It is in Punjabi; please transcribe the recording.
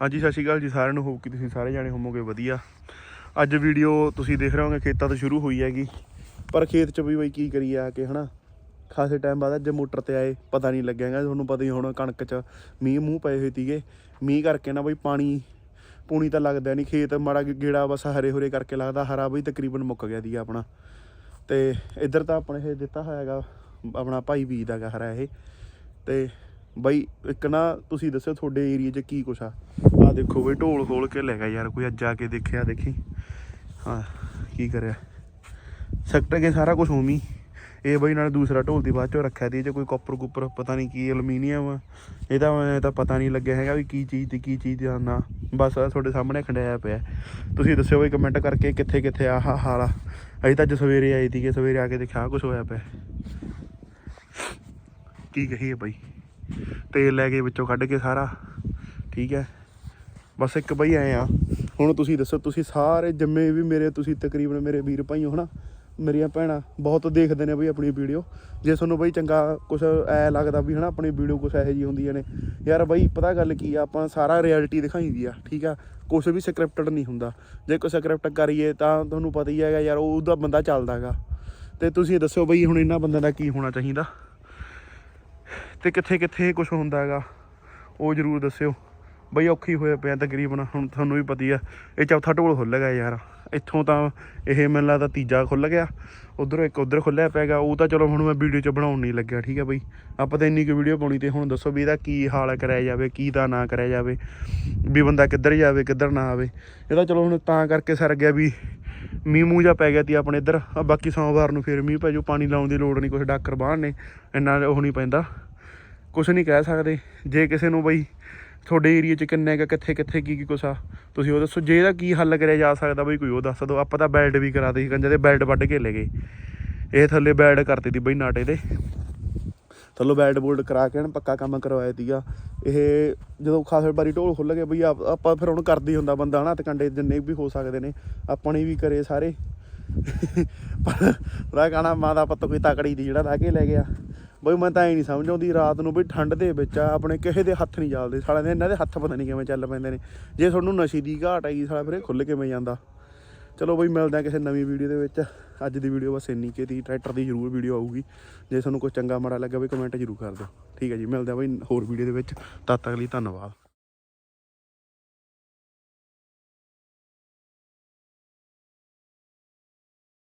ਹਾਂਜੀ, ਸਤਿ ਸ਼੍ਰੀ ਅਕਾਲ ਜੀ ਸਾਰਿਆਂ ਨੂੰ। ਹੋਪ ਕਿ ਤੁਸੀਂ ਸਾਰੇ ਜਾਣੇ ਹੋਵੋਗੇ ਵਧੀਆ। ਅੱਜ ਵੀਡੀਓ ਤੁਸੀਂ ਦੇਖ ਰਹੇ ਹੋਗੇ ਖੇਤਾਂ ਤੋਂ ਸ਼ੁਰੂ ਹੋਈ ਹੈਗੀ। ਪਰ ਖੇਤ 'ਚ ਵੀ ਬਈ ਕੀ ਕਰੀ ਆ ਕੇ, ਹਨਾ? ਖਾਸੇ ਟਾਈਮ ਬਾਅਦ ਅੱਜ ਮੋਟਰ ਤੇ ਆਏ, ਪਤਾ ਨਹੀਂ ਲੱਗਿਆਗਾ ਤੁਹਾਨੂੰ ਪਤਾ ਹੀ ਹੁਣ ਕਣਕ 'ਚ ਮੀਂਹ ਮੂੰਹ ਪਏ ਹੋਏ ਤੀਗੇ ਮੀਂਹ ਕਰਕੇ ਨਾ ਬਈ ਪਾਣੀ, ਪੂਣੀ ਤਾਂ ਲੱਗਦਾ ਨਹੀਂ। ਖੇਤ ਮਾੜਾ ਗੇੜਾ ਬਸ ਹਰੇ ਹੁਰੇ ਕਰਕੇ ਲੱਗਦਾ। ਹਰਾ ਬਈ ਤਕਰੀਬਨ ਮੁੱਕ ਗਿਆ ਦੀਗਾ ਆਪਣਾ। ਤੇ ਇੱਧਰ ਤਾਂ ਆਪਣੇ ਇਹ ਦਿੱਤਾ ਹੋਇਆਗਾ ਆਪਣਾ ਭਾਈ ਬੀਜ ਬੀਜਦਾਗਾ ਹਰਾ ਇਹ। ਤੇ ਬਾਈ ਇੱਕ ਨਾ ਤੁਸੀਂ ਦੱਸੋ ਤੁਹਾਡੇ ਏਰੀਆ 'ਚ ਕੀ ਕੁਛ ਆ? ਆ ਦੇਖੋ ਬਈ, ਢੋਲ ਖੋਲ ਕੇ ਲੈ ਗਿਆ ਯਾਰ, ਕੋਈ ਅੱਜ ਆ ਕੇ ਦੇਖਿਆ ਦੇਖੀ। ਹਾਂ, ਕੀ ਕਰਿਆ? ਸੈਕਟਰ ਕੇ ਸਾਰਾ ਕੁਝ ਉਮੀ ਇਹ ਬਈ ਨਾਲ ਦੂਸਰਾ ਢੋਲ ਦੀ ਬਾਅਦ ਚੋਂ ਰੱਖਿਆ ਦੀ ਜੇ ਕੋਈ ਕਾਪਰ ਕੁਪਰ ਪਤਾ ਨਹੀਂ ਕੀ ਐਲੂਮੀਨੀਅਮ ਇਹਦਾ ਮੈਨੂੰ ਤਾਂ ਪਤਾ ਨਹੀਂ ਲੱਗਿਆ ਹੈਗਾ ਵੀ ਕੀ ਚੀਜ਼ ਤੇ ਕੀ ਚੀਜ਼ ਦਾ ਨਾ। ਬਸ ਆਹ ਤੁਹਾਡੇ ਸਾਹਮਣੇ ਖੰਡਿਆ ਪਿਆ। ਤੁਸੀਂ ਦੱਸਿਓ ਬਈ ਕਮੈਂਟ ਕਰਕੇ ਕਿੱਥੇ ਕਿੱਥੇ ਆਹ ਹਾਲ ਆ। ਅਜੇ ਤਾਂ ਅੱਜ ਸਵੇਰੇ ਆਈ ਸੀਗੇ, ਸਵੇਰੇ ਆ ਕੇ ਦੇਖਿਆ, ਆਹ ਕੁਛ ਹੋਇਆ ਪਿਆ। ਕੀ ਕਹੀਏ ਬਈ? ਤੇਲ ਲੈ ਕੇ ਵਿੱਚੋਂ ਕੱਢ ਕੇ ਸਾਰਾ, ਠੀਕ ਹੈ? ਬਸ ਇੱਕ ਬਈ ਆਏ ਆ, ਹੁਣ ਤੁਸੀਂ ਦੱਸੋ, ਤੁਸੀਂ ਸਾਰੇ ਜੰਮੇ ਵੀ ਮੇਰੇ, ਤੁਸੀਂ ਤਕਰੀਬਨ ਮੇਰੇ ਵੀਰ ਭਾਈਓ ਹਨਾ? ਮੇਰੀਆਂ ਭੈਣਾਂ ਬਹੁਤ ਦੇਖਦੇ ਨੇ ਬਈ ਆਪਣੀ ਵੀਡੀਓ। ਜੇ ਤੁਹਾਨੂੰ ਬਈ ਚੰਗਾ ਕੁਝ ਐ ਲੱਗਦਾ ਵੀ, ਹਨਾ, ਆਪਣੀ ਵੀਡੀਓ ਕੁਝ ਇਹੋ ਜੀ ਹੁੰਦੀਆਂ ਨੇ। ਯਾਰ ਬਈ ਪਤਾ ਗੱਲ ਕੀ ਆ, ਆਪਾਂ ਸਾਰਾ ਰਿਐਲਿਟੀ ਦਿਖਾਈਦੀ ਆ, ਠੀਕ ਆ? ਕੁਝ ਵੀ ਸਕ੍ਰਿਪਟਡ ਨਹੀਂ ਹੁੰਦਾ। ਜੇ ਕੋਈ ਸਕ੍ਰਿਪਟ ਕਰੀਏ ਤਾਂ ਤੁਹਾਨੂੰ ਪਤਾ ਹੀ ਹੈਗਾ ਯਾਰ, ਉਹਦਾ ਬੰਦਾ ਚੱਲਦਾਗਾ ਤੇ ਤੁਸੀਂ ਦੱਸੋ ਬਈ ਹੁਣ ਇਹਨਾਂ ਬੰਦਿਆਂ ਦਾ ਕੀ ਹੋਣਾ ਚਾਹੀਦਾ? ਤੇ ਕਿੱਥੇ ਕਿੱਥੇ ਕੁਝ ਹੁੰਦਾ ਹੈਗਾ, ਉਹ ਜਰੂਰ ਦੱਸਿਓ। ਬਈ ਔਖੀ ਹੋਇਆ ਪਿਆ ਤਕਰੀਬਨ, ਹੁਣ ਤੁਹਾਨੂੰ ਵੀ ਪਤੀ ਆ, ਇਹ ਚੌਥਾ ਢੋਲ ਖੁੱਲ ਗਿਆ ਯਾਰ। ਇੱਥੋਂ ਤਾਂ ਇਹ ਮੈਨੂੰ ਲੱਗਦਾ ਤੀਜਾ ਖੁੱਲ ਗਿਆ, ਉਧਰੋਂ ਇੱਕ ਉਧਰ ਖੁੱਲਿਆ ਪੈਗਾ ਉਹ ਤਾਂ ਚਲੋ ਹੁਣ ਮੈਂ ਵੀਡੀਓ ਚ ਬਣਾਉਣ ਨਹੀਂ ਲੱਗਿਆ, ਠੀਕ ਹੈ ਬਈ। ਆਪਾਂ ਤਾਂ ਇੰਨੀ ਕੁ ਵੀਡੀਓ ਪਾਉਣੀ ਤੇ ਹੁਣ ਦੱਸੋ ਵੀ ਇਹਦਾ ਕੀ ਹਾਲ ਕਰਿਆ ਜਾਵੇ, ਕੀ ਦਾ ਨਾ ਕਰਿਆ ਜਾਵੇ, ਵੀ ਬੰਦਾ ਕਿੱਧਰ ਜਾਵੇ, ਕਿੱਧਰ ਨਾ ਆਵੇ। ਇਹਦਾ ਚਲੋ ਹੁਣ ਤਾਂ ਕਰਕੇ ਸਰ ਗਿਆ ਵੀ ਮੀਂਹ ਮੂੰਹ ਜਾ ਪੈ ਗਿਆ ਤੀ ਆਪਣੇ ਇੱਧਰ ਬਾਕੀ ਸੋਮਵਾਰ ਨੂੰ ਫਿਰ ਮੀਂਹ ਪੈ ਜਾਊ ਪਾਣੀ ਲਾਉਣ ਦੀ ਲੋੜ ਨਹੀਂ ਕੁਛ ਡਾਕਰ ਬਾਹਰ ਨੇ, ਇੰਨਾ ਉਹ ਨਹੀਂ ਪੈਂਦਾ। ਕੁਛ ਨਹੀਂ ਕਹਿ ਸਕਦੇ। ਜੇ ਕਿਸੇ ਨੂੰ ਬਈ ਤੁਹਾਡੇ ਏਰੀਆ 'ਚ ਕਿੰਨੇ ਕੁ ਕਿੱਥੇ ਕਿੱਥੇ ਕੀ ਕੀ ਕੁਛ ਆ, ਤੁਸੀਂ ਉਹ ਦੱਸੋ। ਜੇ ਇਹਦਾ ਕੀ ਹੱਲ ਕਰਿਆ ਜਾ ਸਕਦਾ ਬਈ ਕੋਈ, ਉਹ ਦੱਸ ਦਿਓ। ਆਪਾਂ ਤਾਂ ਬੈਲਟ ਵੀ ਕਰਾਦੇ ਸੀ ਕੰਜੇ ਦੇ ਬੈਲਟ ਵੱਢ ਕੇ ਲੈ ਗਏ। ਇਹ ਥੱਲੇ ਬੈਲਟ ਕਰਤੀ ਤੀ ਬਈ ਨਾਟੇ ਦੇ ਥੱਲੋਂ ਬੈਲਟ ਬੋਲਡ ਕਰਾ ਕੇ ਨਾ ਪੱਕਾ ਕੰਮ ਕਰਵਾਇਆ ਤੀਗਾ ਇਹ ਜਦੋਂ ਖਾਸ ਵਾਰੀ ਢੋਲ ਖੁੱਲ ਗਏ ਬਈ, ਆਪ- ਆਪਾਂ ਫਿਰ ਹੁਣ ਕਰਦੀ ਹੁੰਦਾ ਬੰਦਾ ਹਨਾ ਕੰਡੇ ਜਿੰਨੇ ਵੀ ਹੋ ਸਕਦੇ ਨੇ, ਆਪਣੇ ਵੀ ਕਰੇ ਸਾਰੇ। ਪਰ ਉਹਦਾ ਕਹਣਾ ਮਾਂ ਦਾ ਪੁੱਤ ਕੋਈ ਤਕੜੀ ਦੀ ਜਿਹੜਾ ਲਾ ਕੇ ਲੈ ਗਿਆ। ਬਈ ਮੈਂ ਤਾਂ ਐ ਨਹੀਂ ਸਮਝ ਆਉਂਦੀ ਰਾਤ ਨੂੰ ਬਈ ਠੰਡ ਦੇ ਵਿੱਚ ਆਪਣੇ ਕਿਸੇ ਦੇ ਹੱਥ ਨਹੀਂ ਚੱਲਦੇ, ਸਾਲਿਆਂ ਦੇ, ਇਹਨਾਂ ਦੇ ਹੱਥ ਪਤਾ ਨਹੀਂ ਕਿਵੇਂ ਚੱਲ ਪੈਂਦੇ ਨੇ। ਜੇ ਤੁਹਾਨੂੰ ਨਸ਼ੇ ਦੀ ਘਾਟ ਆਈ ਸਾਲਾ ਫਿਰ ਇਹ ਖੁੱਲ ਕਿਵੇਂ ਜਾਂਦਾ? ਚਲੋ ਬਈ ਮਿਲਦੇ ਆ ਕਿਸੇ ਨਵੀਂ ਵੀਡੀਓ ਦੇ ਵਿੱਚ। ਅੱਜ ਦੀ ਵੀਡੀਓ ਬਸ ਇੰਨੀ ਕਿ ਦੀ ਟਰੈਕਟਰ ਦੀ ਜ਼ਰੂਰ ਵੀਡੀਓ ਆਊਗੀ। ਜੇ ਤੁਹਾਨੂੰ ਕੋਈ ਚੰਗਾ ਮਾੜਾ ਲੱਗਾ ਬਈ ਕਮੈਂਟ ਜ਼ਰੂਰ ਕਰ ਦਿਓ। ਠੀਕ ਹੈ ਜੀ, ਮਿਲਦੇ ਆ ਬਈ ਹੋਰ ਵੀਡੀਓ ਦੇ ਵਿੱਚ। ਤਦ ਤੱਕ ਲਈ ਧੰਨਵਾਦ।